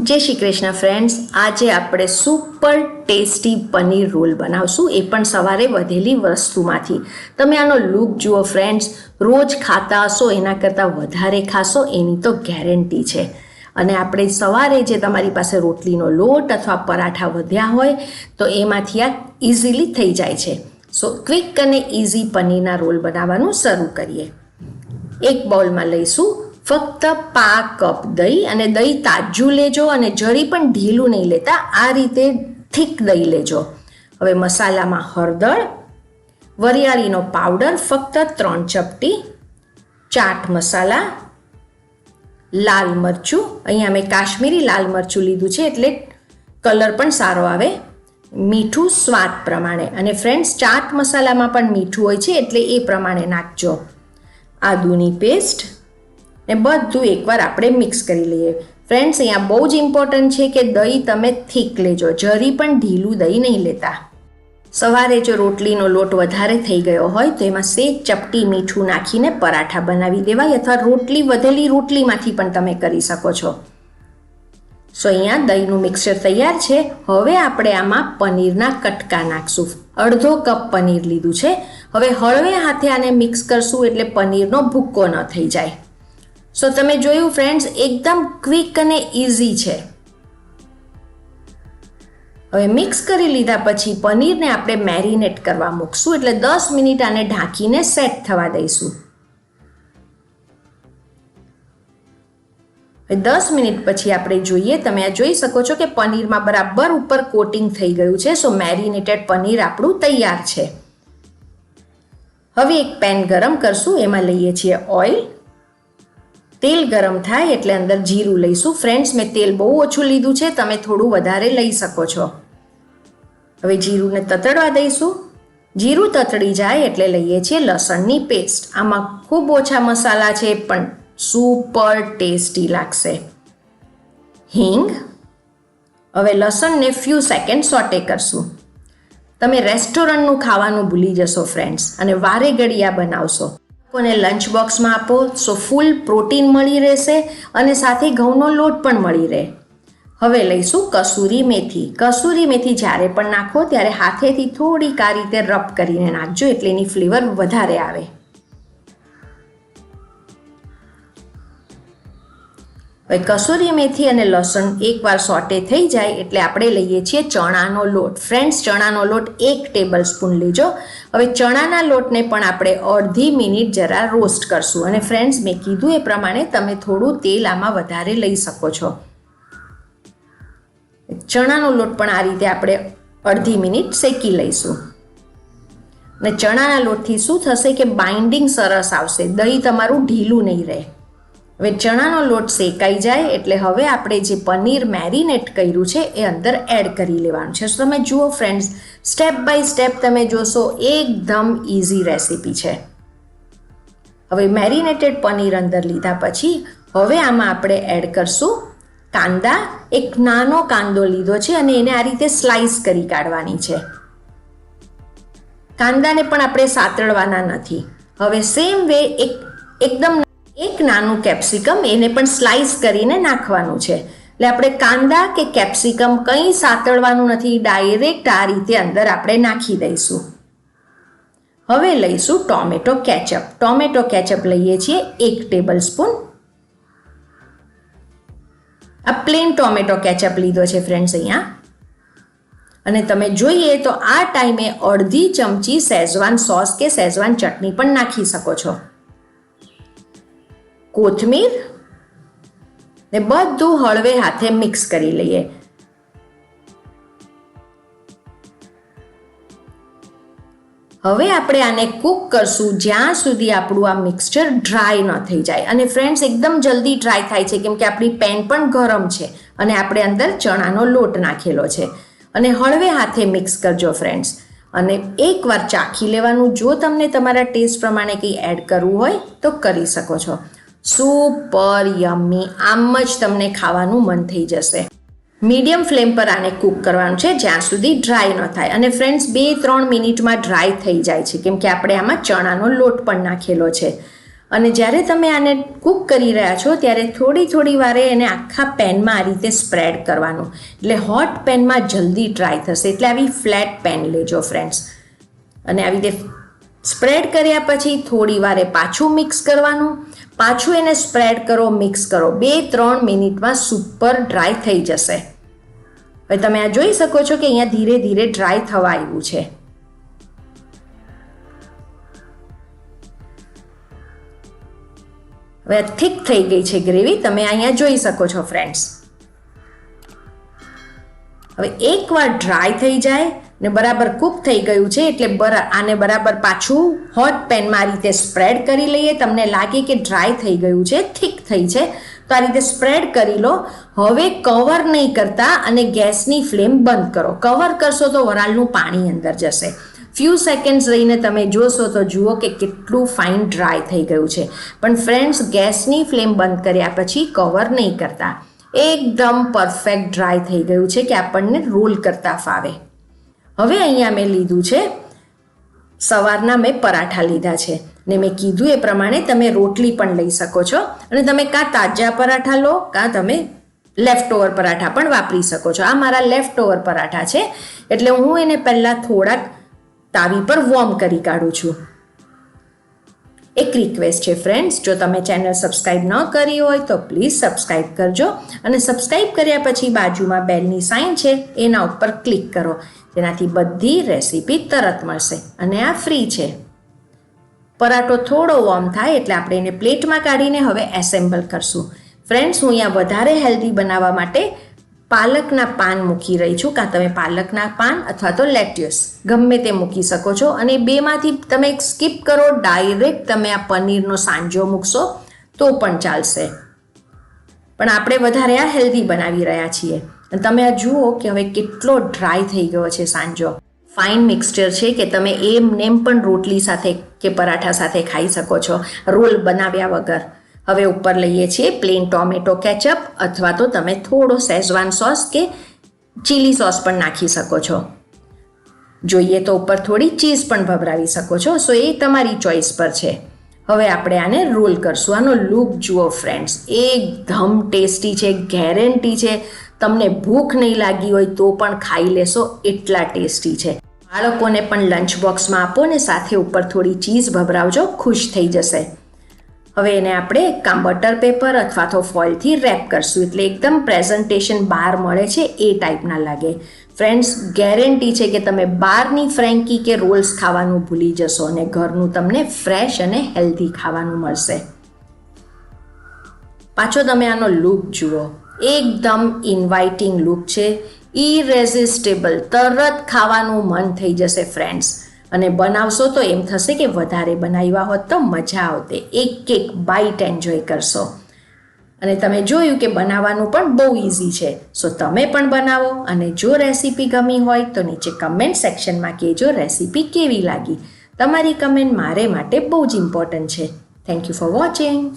જય શ્રી કૃષ્ણ ફ્રેન્ડ્સ આજે આપણે સુપર ટેસ્ટી પનીર રોલ બનાવશું. એ પણ સવારે વધેલી વસ્તુમાંથી. તમે આનો લુક જુઓ ફ્રેન્ડ્સ રોજ ખાતા હશો, એના કરતાં વધારે ખાશો, એની તો ગેરંટી છે. અને આપણે સવારે જે તમારી પાસે રોટલીનો લોટ અથવા પરાઠા વધ્યા હોય, તો એમાંથી આ ઇઝીલી થઈ જાય છે. સો ક્વિક અને ઇઝી પનીરના રોલ બનાવવાનું શરૂ કરીએ. એક બાઉલમાં લઈશું ફક્ત પા કપ દહીં અને દહીં તાજું લેજો અને જરી પણ ઢીલું નહીં લેતા, આ રીતે થીક દહીં લેજો. હવે મસાલામાં હળદર, વરિયાળીનો પાવડર, ફક્ત ત્રણ ચપટી, ચાટ મસાલા, લાલ મરચું. અહીંયા મેં કાશ્મીરી લાલ મરચું લીધું છે એટલે કલર પણ સારો આવે. મીઠું સ્વાદ પ્રમાણે. અને ફ્રેન્ડ્સ ચાટ મસાલામાં પણ મીઠું હોય છે એટલે એ પ્રમાણે નાખજો. આદુની પેસ્ટ ને બધું એકવાર આપણે મિક્સ કરી લઈએ. ફ્રેન્ડ્સ અહીંયા બહુ જ ઇમ્પોર્ટન્ટ છે કે દહીં તમે થીક લેજો. જરી પણ ઢીલું દહીં નહીં લેતા. સવારે જો રોટલીનો લોટ વધારે થઈ ગયો હોય, તો એમાં સેજ ચપટી મીઠું નાખીને પરાઠા બનાવી દેવાય અથવા રોટલી વધેલી રોટલીમાંથી પણ તમે કરી શકો છો. સો અહીંયા દહીંનું મિક્સર તૈયાર છે. હવે આપણે આમાં પનીરના કટકા નાખશું. અડધો કપ પનીર લીધું છે. હવે હળવે હાથે આને મિક્સ કરશું એટલે પનીરનો ભૂક્કો ન થઈ જાય. સો તમે જોયું ફ્રેન્ડ્સ એકદમ ક્વિક અને ઇઝી છે. હવે મિક્સ કરી લીધા પછી પનીરને આપણે મેરિનેટ કરવા મૂકશું. એટલે દસ મિનિટ આને ઢાંકીને સેટ થવા દઈશું. દસ મિનિટ પછી આપણે જોઈએ, તમે આ જોઈ શકો છો કે પનીરમાં બરાબર ઉપર કોટિંગ થઈ ગયું છે. સો મેરિનેટેડ પનીર આપણું તૈયાર છે. હવે એક પેન ગરમ કરશું. એમાં લઈએ છીએ ઓઇલ તેલ ગરમ થાય એટલે અંદર જીરું લઈશું. ફ્રેન્ડ્સ મેં તેલ બહુ ઓછું લીધું છે, તમે થોડું વધારે લઈ શકો છો. હવે જીરુંને તતડવા દઈશું. જીરું તતડી જાય એટલે લઈએ છીએ લસણની પેસ્ટ આમાં ખૂબ ઓછા મસાલા છે, પણ સુપર ટેસ્ટી લાગશે. હિંગ હવે લસણને ફ્યુ સેકન્ડ સોટે કરશું. તમે રેસ્ટોરન્ટનું ખાવાનું ભૂલી જશો ફ્રેન્ડ્સ અને વારે ઘડિયા બનાવશો. લોકોને લંચ બોક્સમાં આપો સો ફૂલ પ્રોટીન મળી રહેશે અને સાથે ઘઉંનો લોટ પણ મળી રહે. હવે લઈશું કસૂરી મેથી. કસૂરી મેથી જ્યારે પણ નાખો, ત્યારે હાથેથી થોડીક આ રીતે રબ કરીને નાખજો, એટલે એની ફ્લેવર વધારે આવે. હવે કસૂરી મેથી અને લસણ એકવાર સોટે થઈ જાય એટલે આપણે લઈએ છીએ ચણાનો લોટ. ફ્રેન્ડ્સ ચણાનો લોટ એક ટેબલ સ્પૂન લેજો. હવે ચણાના લોટને પણ આપણે અડધી મિનિટ જરા રોસ્ટ કરશું. અને ફ્રેન્ડ્સ મેં કીધું એ પ્રમાણે તમે થોડું તેલ આમાં વધારે લઈ શકો છો. ચણાનો લોટ પણ આ રીતે આપણે અડધી મિનિટ શેકી લઈશું. અને ચણાના લોટથી શું થશે કે બાઇન્ડિંગ સરસ આવશે. દહીં તમારું ઢીલું નહીં રહે. હવે ચણાનો લોટ શેકાઈ જાય એટલે હવે આપણે જે પનીર મેરિનેટ કર્યું છે એ અંદર એડ કરી લેવાનું છે. તમે જુઓ ફ્રેન્ડ્સ સ્ટેપ બાય સ્ટેપ તમે જોશો એકદમ ઇઝી રેસીપી છે. હવે મેરિનેટેડ પનીર અંદર લીધા પછી હવે આમાં આપણે એડ કરશું કાંદા. એક નાનો કાંદો લીધો છે અને એને આ રીતે સ્લાઇસ કરી કાઢવાની છે. કાંદાને પણ આપણે સાતળવાના નથી. હવે સેમ વે એક, એકદમ એક નાનું કેપ્સિકમ એને પણ સ્લાઈસ કરીને નાખવાનું છે. એટલે આપણે કાંદા કે કેપ્સિકમ કંઈ સાતળવાનું નથી ડાયરેક્ટ આ રીતે અંદર આપણે નાખી દઈશું. હવે લઈશું ટોમેટો કેચઅપ. ટોમેટો કેચઅપ લઈએ છીએ એક ટેબલ સ્પૂન આ પ્લેન ટોમેટો કેચઅપ લીધો છે ફ્રેન્ડ્સ અહીંયા. અને તમે જોઈએ તો આ ટાઈમે અડધી ચમચી સેઝવાન સોસ કે સેઝવાન ચટણી પણ નાખી શકો છો. કોથમીર ને બધું હળવે હાથે મિક્સ કરી લઈએ. હવે આપણે આને કૂક કરશું જ્યાં સુધી આપણું આ મિક્સચર ડ્રાય ન થઈ જાય. અને ફ્રેન્ડ્સ એકદમ જલ્દી ડ્રાય થાય છે, કેમ કે આપણી પેન પણ ગરમ છે અને આપણે અંદર ચણાનો લોટ નાખેલો છે. અને હળવે હાથે મિક્સ કરજો ફ્રેન્ડ્સ અને એકવાર ચાખી લેવાનું. જો તમને તમારા ટેસ્ટ પ્રમાણે કંઈ એડ કરવું હોય તો કરી શકો છો. Super yummy. આમ જ તમને ખાવાનું મન થઈ જશે. મીડિયમ ફ્લેમ પર આને કૂક કરવાનું છે, જ્યાં સુધી ડ્રાય ન થાય. અને ફ્રેન્ડ્સ બે ત્રણ મિનિટમાં ડ્રાય થઈ જાય છે, કેમ કે આપણે આમાં ચણાનો લોટ પણ નાખેલો છે. અને જ્યારે તમે આને કૂક કરી રહ્યા છો, ત્યારે થોડી થોડી વારે એને આખા પેનમાં આ રીતે સ્પ્રેડ કરવાનું. એટલે હોટ પેનમાં જલ્દી ડ્રાય થશે. એટલે આવી ફ્લેટ પેન લેજો ફ્રેન્ડ્સ અને આવી રીતે સ્પ્રેડ કર્યા પછી થોડી વારે પાછું મિક્સ કરવાનું. પાછું એને સ્પ્રેડ કરો, મિક્સ કરો. બે, ત્રણ મિનિટમાં સુપર ડ્રાય થઈ જશે. હવે તમે આ જોઈ શકો છો કે અહીંયા ધીરે ધીરે ડ્રાય થવા આવ્યું છે. હવે થીક થઈ ગઈ છે ગ્રેવી. તમે અહીંયા જોઈ શકો છો, ફ્રેન્ડ્સ. હવે એકવાર ડ્રાય થઈ જાય ને બરાબર કૂક થઈ ગયું છે એટલે બરા આને બરાબર પાછું હોટ પેનમાં આ રીતે સ્પ્રેડ કરી લઈએ. તમને લાગે કે ડ્રાય થઈ ગયું છે થીક થઈ છે, તો આ રીતે સ્પ્રેડ કરી લો. હવે કવર નહીં કરતા અને ગેસની ફ્લેમ બંધ કરો. કવર કરશો તો વરાળનું પાણી અંદર જશે. ફ્યુ સેકન્ડ્સ રહીને તમે જોશો તો જુઓ કે કેટલું ફાઇન ડ્રાય થઈ ગયું છે. પણ ફ્રેન્ડ્સ ગેસની ફ્લેમ બંધ કર્યા પછી કવર નહીં કરતા. એકદમ પરફેક્ટ ડ્રાય થઈ ગયું છે કે આપણને રોલ કરતા ફાવે. હવે અહીંયા મેં લીધું છે. સવારના મેં પરાઠા લીધા છે. ને મેં કીધું એ પ્રમાણે તમે રોટલી પણ લઈ શકો છો અને તમે કાં તાજા પરાઠા લો, કાં તમે લેફ્ટ ઓવર પરાઠા પણ વાપરી શકો છો. આ મારા લેફ્ટ ઓવર પરાઠા છે. એટલે હું એને પહેલાં થોડાક તાવી પર વોર્મ કરી કાઢું છું. એક રિક્વેસ્ટ છે ફ્રેન્ડ્સ જો તમે ચેનલ સબસ્ક્રાઈબ ન કરી હોય તો પ્લીઝ સબસ્ક્રાઈબ કરજો અને સબસ્ક્રાઈબ કર્યા પછી બાજુમાં બેલની સાઇન છે, એના ઉપર ક્લિક કરો. જેનાથી બધી રેસીપી તરત મળશે અને આ ફ્રી છે. પરાઠો થોડો વોર્મ થાય એટલે આપણે એને પ્લેટમાં કાઢીને હવે એસેમ્બલ કરશું. ફ્રેન્ડ્સ હું અહીંયા વધારે હેલ્ધી બનાવવા માટે પાલકના પાન મૂકી રહી છું કાં તમે પાલકના પાન અથવા તો લેટ્યુસ, ગમે તે મૂકી શકો છો. અને બેમાંથી તમે સ્કીપ કરો, ડાયરેક્ટ તમે આ પનીરનો સાંજો મૂકશો, તો પણ ચાલશે. પણ આપણે વધારે આ હેલ્ધી બનાવી રહ્યા છીએ. તમે આ જુઓ કે હવે કેટલો ડ્રાય થઈ ગયો છે સાંજો. ફાઇન મિક્સચર છે કે તમે એમ નેમ પણ રોટલી સાથે કે પરાઠા સાથે ખાઈ શકો છો, રોલ બનાવ્યા વગર. હવે ઉપર લઈએ છીએ પ્લેન ટોમેટો કેચઅપ અથવા તો તમે થોડો સેઝવાન સોસ કે ચીલી સોસ પણ નાખી શકો છો. જોઈએ તો ઉપર થોડી ચીઝ પણ ભભરાવી શકો છો. સો એ તમારી ચોઈસ પર છે. હવે આપણે આને રોલ કરશું. આનો લુક જુઓ ફ્રેન્ડ્સ એકદમ ટેસ્ટી છે ગેરંટી છે. તમને ભૂખ નહીં લાગી હોય તો પણ ખાઈ લેશો. એટલા ટેસ્ટી છે. બાળકોને પણ લંચ બોક્સમાં આપો ને સાથે ઉપર થોડી ચીઝ ભભરાવજો. ખુશ થઈ જશે. હવે એને આપણે કાં બટર પેપર અથવા તો ફોઇલથી રેપ કરશું. એટલે એકદમ પ્રેઝન્ટેશન બહાર મળે છે એ ટાઈપના લાગે. ફ્રેન્ડ્સ ગેરંટી છે કે તમે બહારની ફ્રેન્કી કે રોલ્સ ખાવાનું ભૂલી જશો અને ઘરનું તમને ફ્રેશ અને હેલ્ધી ખાવાનું મળશે. પાછો તમે આનો લુક જુઓ. એકદમ ઇન્વાઇટિંગ લુક છે. ઇરેઝિસ્ટેબલ તરત ખાવાનું મન થઈ જશે ફ્રેન્ડ્સ અને બનાવશો તો એમ થશે કે વધારે બનાવ્યા હોત તો મજા આવતે. એક એક બાઈટ એન્જોય કરશો. અને તમે જોયું કે બનાવવાનું પણ બહુ ઇઝી છે. સો તમે પણ બનાવો અને જો રેસીપી ગમી હોય તો નીચે કમેન્ટ સેક્શનમાં કહેજો રેસીપી કેવી લાગી. તમારી કમેન્ટ મારે માટે બહુ જ ઇમ્પોર્ટન્ટ છે. Thank you for watching